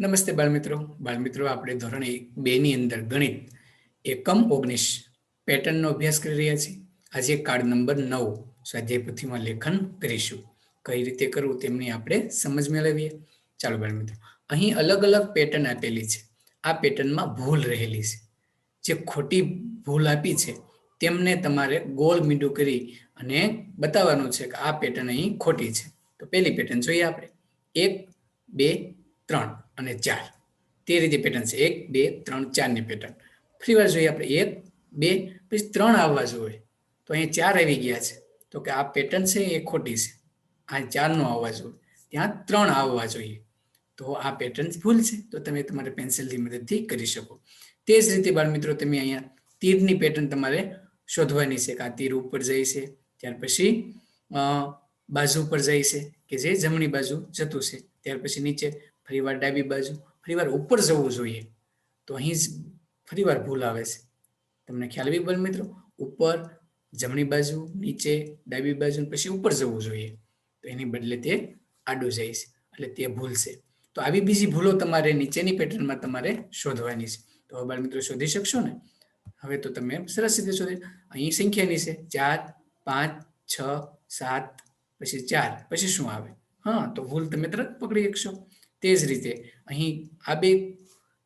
નમસ્તે બાળમિત્રો. બાળમિત્રો, આપણે ધોરણ એક બેની અંદર ગણિત એકમ ઓગણીસ પેટર્નનો અભ્યાસ કરી રહ્યા છીએ. આજે કાર્ડ નંબર નવ સ્વાધ્યાય પોથીમાં લેખન કરીશું. કઈ રીતે કરવું તેમની આપણે સમજ મેળવીએ. ચાલો બાળમિત્રો, અહીં અલગ અલગ પેટર્ન આપેલી છે. આ પેટર્નમાં ભૂલ રહેલી છે. જે ખોટી ભૂલ આપી છે, તેમને તમારે ગોળ મીંડું કરી અને બતાવવાનું છે કે આ પેટર્ન અહીં ખોટી છે. તો પહેલી પેટર્ન જોઈએ આપણે. એક, બે, ત્રણ. અને ચાર. તે રીતે પેટર્ન છે. એક, બે, ત્રણ, ચારની પેટર્ન ફરી વાર જોઈએ આપણે એક, બે, પછી ત્રણ આવવા જોઈએ. તો અહીંયા ચાર આવી ગયા છે. તો કે આ પેટર્ન છે એ ખોટી છે. આ ચારનો આવવા જોઈએ. ત્યાં ત્રણ આવવા જોઈએ. તો આ પેટર્ન ભૂલ છે. તો તમે તમારે પેન્સિલની મદદથી કરી શકો. તે જ રીતે બાળ મિત્રો તમે અહીંયા તીરની પેટર્ન તમારે શોધવાની છે કે આ તીર ઉપર જાય છે. ત્યાર પછી બાજુ પર જાય છે કે જે જમણી બાજુ જતું છે. ત્યાર પછી નીચે ફરીવાર ડાબી બાજુ, ફરીવાર ઉપર જવું જોઈએ. તો અહીં જ ફરીવાર ભૂલ આવે છે. તમને ખ્યાલ આવી બળ મિત્રો, ઉપર, જમણી બાજુ, નીચે, ડાબી બાજુ પછી ઉપર જવું જોઈએ. તો એની બદલે તે આડું જાય છે, એટલે તે ભૂલ છે. તો આવી બીજી ભૂલો તમારે નીચેની પેટર્નમાં તમારે શોધવાની છે. તો હવે મિત્રો શોધી શકશો ને? હવે તો તમે સરસ રીતે શોધી, અહીં સંખ્યાની છે, ચાર, પાંચ, છ, સાત, પછી ચાર, પછી શું આવે? હા, તો ભૂલ તમે તરત પકડી શકશો. તે જ રીતે અહીં આ બે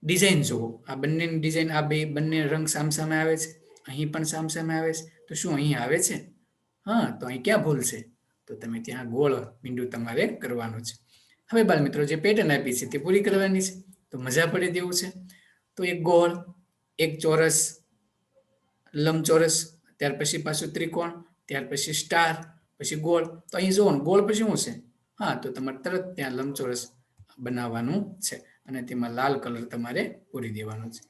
ડિઝાઇન જુઓ. આ બંનેની ડિઝાઇન આ બે, બંને રંગ સામસામે આવે છે. અહીં પણ સામસામે આવે છે. તો શું અહીં આવે છે? હા, તો અહીં ક્યાં ભૂલ છે? તો તમે ત્યાં ગોળ બિંદુ તમારે કરવાનું છે. હવે બાળ મિત્રો જે પેટર્ન આપી છે તે પૂરી કરવાની છે. તો મજા પડે તેવું છે. તો એક ગોળ, એક ચોરસ, લંબચોરસ, ત્યાર પછી પાછું ત્રિકોણ, ત્યાર પછી સ્ટાર પછી ગોળ. તો અહીં જોવો ગોળ પછી શું છે? હા, તો તમારે તરત ત્યાં લંબચોરસ બનાવવાનું છે. અને તેમાં લાલ કલર તમારે પૂરી દેવાનો છે.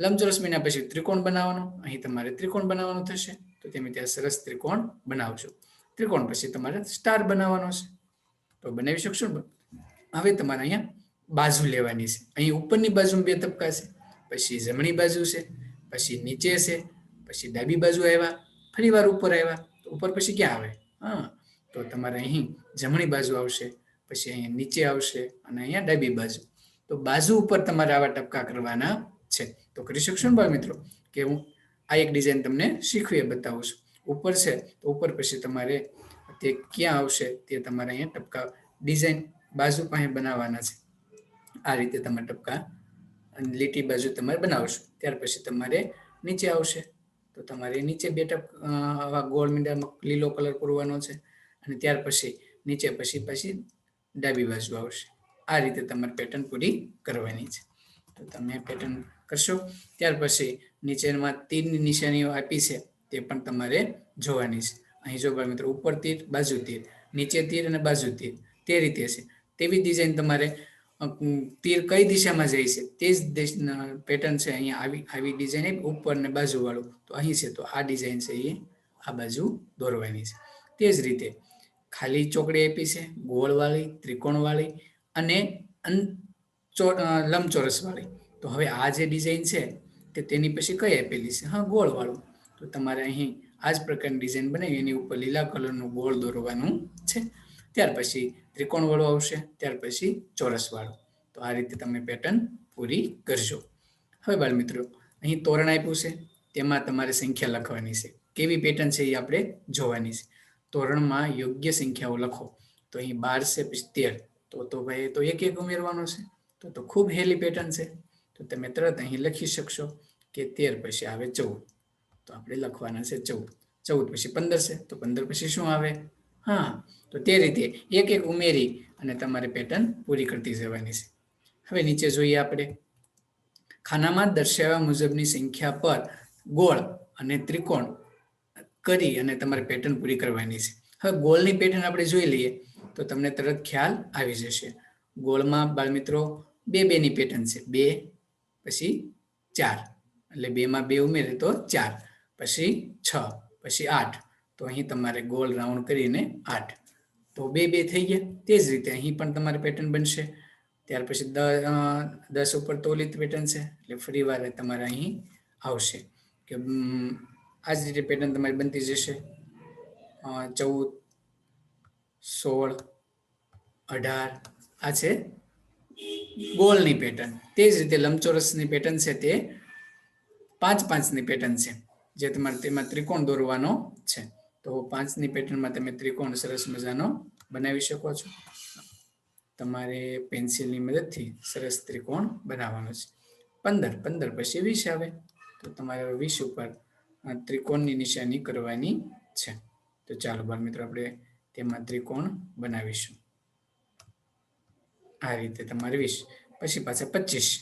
લંબચોરસ બન્યા પછી ત્રિકોણ બનાવવાનો. અહીં તમારે ત્રિકોણ બનાવવાનું થશે. તો તમે ત્યાં સરસ ત્રિકોણ બનાવશો ત્રિકોણ પછી તમારે સ્ટાર બનાવવાનો છે. તો બનાવી શકશો હવે તમારે અહીંયા બાજુ લેવાની છે. અહીં ઉપરની બાજુ બે તબકા છે. પછી જમણી બાજુ છે. પછી નીચે છે. પછી ડાબી બાજુ આવ્યા. ફરી ઉપર આવ્યા. ઉપર પછી ક્યાં આવે? હા. તો તમારે અહીં જમણી બાજુ આવશે. પછી અહીંયા નીચે આવશે અને અહીંયા ડાબી બાજુ. તો બાજુ ઉપર તમારે આવા ટપકા કરવાના છે. તો કરી શકશો ને બાળ મિત્રો? કે હું આ એક ડિઝાઇન તમને શીખવી બતાવું છું. ઉપર છે, તો ઉપર પછી તમારે તે ક્યાં આવશે તે તમારે અહીંયા ટપકા ડિઝાઇન બાજુ પાસે બનાવવાના છે. આ રીતે તમે ટપકા લીટી બાજુ તમારે બનાવશો. ત્યાર પછી તમારે નીચે આવશે. તો તમારે નીચે બે ટપ આવા ગોળ મીંડામાં લીલો કલર પૂરવાનો છે. અને ત્યાર પછી નીચે પછી પછી ડાબી બાજુ આવશે. આ રીતે તમારે પેટર્ન પૂરી કરવાની છે. તો તમે પેટર્ન કરશો. ત્યાર પછી નીચેમાં તીરની નિશાનીઓ આપી છે, તે પણ તમારે જોવાની છે. અહીં જો મિત્રો, ઉપર તીર, બાજુ તીર, નીચે તીર અને બાજુ તીર, તે રીતે છે. તેવી ડિઝાઇન તમારે તીર કઈ દિશામાં જાય છે, તે જ પેટર્ન છે અહીંયા આવી આવી ડિઝાઇન ઉપર ને બાજુ વાળું તો અહીં છે, તો આ ડિઝાઇન છે એ આ બાજુ દોરવાની છે. તે જ રીતે ખાલી ચોકડી આપી છે, ગોળવાળી, ત્રિકોણવાળી અને લંબચોરસવાળી. તો હવે આ જે ડિઝાઇન છે તે તેની પછી કઈ આપેલી છે? હા, ગોળવાળું. તો તમારે અહીં આ જ પ્રકારની ડિઝાઇન બનાવી, એની ઉપર લીલા કલરનું ગોળ દોરવાનું છે. ત્યાર પછી ત્રિકોણવાળું આવશે, ત્યાર પછી ચોરસવાળું. તો આ રીતે તમે પેટર્ન પૂરી કરશો હવે બાળ મિત્રો અહીં તોરણ આપ્યું છે, તેમાં તમારે સંખ્યા લખવાની છે. કેવી પેટર્ન છે એ આપણે જોવાની છે. તોરણમાં યોગ્ય સંખ્યાઓ લખો. તો અહીં બાર છે પછી તો તો ભાઈ તો એક એક ઉમેરવાનો છે. તો તો ખૂબ હેલી પેટર્ન છે. તો તમે તરત અહીં લખી શકશો કે તેર પછી આવે ચૌદ. તો આપણે લખવાના છે ચૌદ. ચૌદ પછી પંદર છે. તો પંદર પછી શું આવે? હા. તો તે રીતે એક એક ઉમેરી અને તમારે પેટર્ન પૂરી કરતી જવાની છે. હવે નીચે જોઈએ આપણે. ખાનામાં દર્શાવ્યા મુજબની સંખ્યા પર ગોળ અને ત્રિકોણ કરી અને તમારે પેટર્ન પૂરી કરવાની છે. હવે ગોળની પેટર્ન આપણે જોઈ લઈએ, તો તમને તરત ખ્યાલ આવી જશે. ગોળમાં બાળમિત્રો બે બેની પેટર્ન છે. બે, પછી ચાર. એટલે બેમાં બે ઉમેરે તો ચાર. પછી છ, પછી આઠ. તો અહીં તમારે ગોળ રાઉન્ડ કરીને આઠ. તો બે બે થઈ ગયા. તે જ રીતે અહીં પણ તમારે પેટર્ન બનશે. ત્યાર પછી દસ ઉપર તોલિત પેટર્ન છે. એટલે ફરી વાર તમારે અહીં આવશે. કે આ જ રીતે પેટર્ન તમારી બનતી જશે. ચૌદ, સોળ, અઢાર, આ છે ગોલની પેટર્ન તે જ રીતે લંબચોરસની પેટર્ન છે તે પાંચ પાંચની પેટર્ન છે, જે તમારે તેમાં ત્રિકોણ દોરવાનો છે. તો પાંચની પેટર્નમાં તમે ત્રિકોણ સરસ મજાનો બનાવી શકો છો. તમારે પેન્સિલની મદદથી સરસ ત્રિકોણ બનાવવાનો છે. પંદર પંદર પછી વીસ આવે. તો તમારે વીસ ઉપર ત્રિકોણની નિશાની કરવાની છે. તો ચાલો બાળ મિત્રો, આપણે તેમાં ત્રિકોણ બનાવીશું. આ રીતે તમારે વીસ, પછી પાછા પચીસ.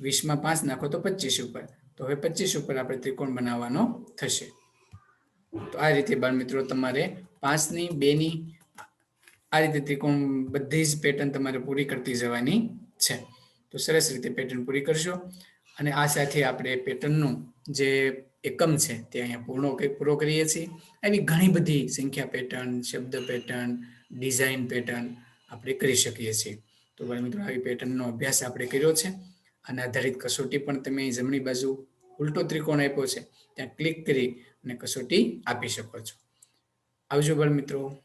વીસમાં પાંચ નાખો તો પચીસ ઉપર. તો હવે પચીસ ઉપર આપણે ત્રિકોણ બનાવવાનો થશે. તો આ રીતે બાળ મિત્રો, તમારે પાંચની, બેની, આ રીતે ત્રિકોણ બધી જ પેટર્ન તમારે પૂરી કરતી જવાની છે. તો સરસ રીતે પેટર્ન પૂરી કરશો. અને આ સાથે આપણે પેટર્નનું જે એકમ છે. તે અહીંયા પૂર્ણ પૂરો કરીએ છીએ. એવી ઘણી બધી સંખ્યા પેટર્ન શબ્દ પેટર્ન ડિઝાઇન પેટર્ન આપણે કરી શકીએ છીએ. તો બાળ મિત્રો, આવી પેટર્નનો અભ્યાસ આપણે કર્યો છે. અને આધારિત કસોટી પણ તમે જમણી બાજુ ઉલટો ત્રિકોણ આપ્યો છે. ત્યાં ક્લિક કરી અને કસોટી આપી શકો છો. આવજો બાળ મિત્રો.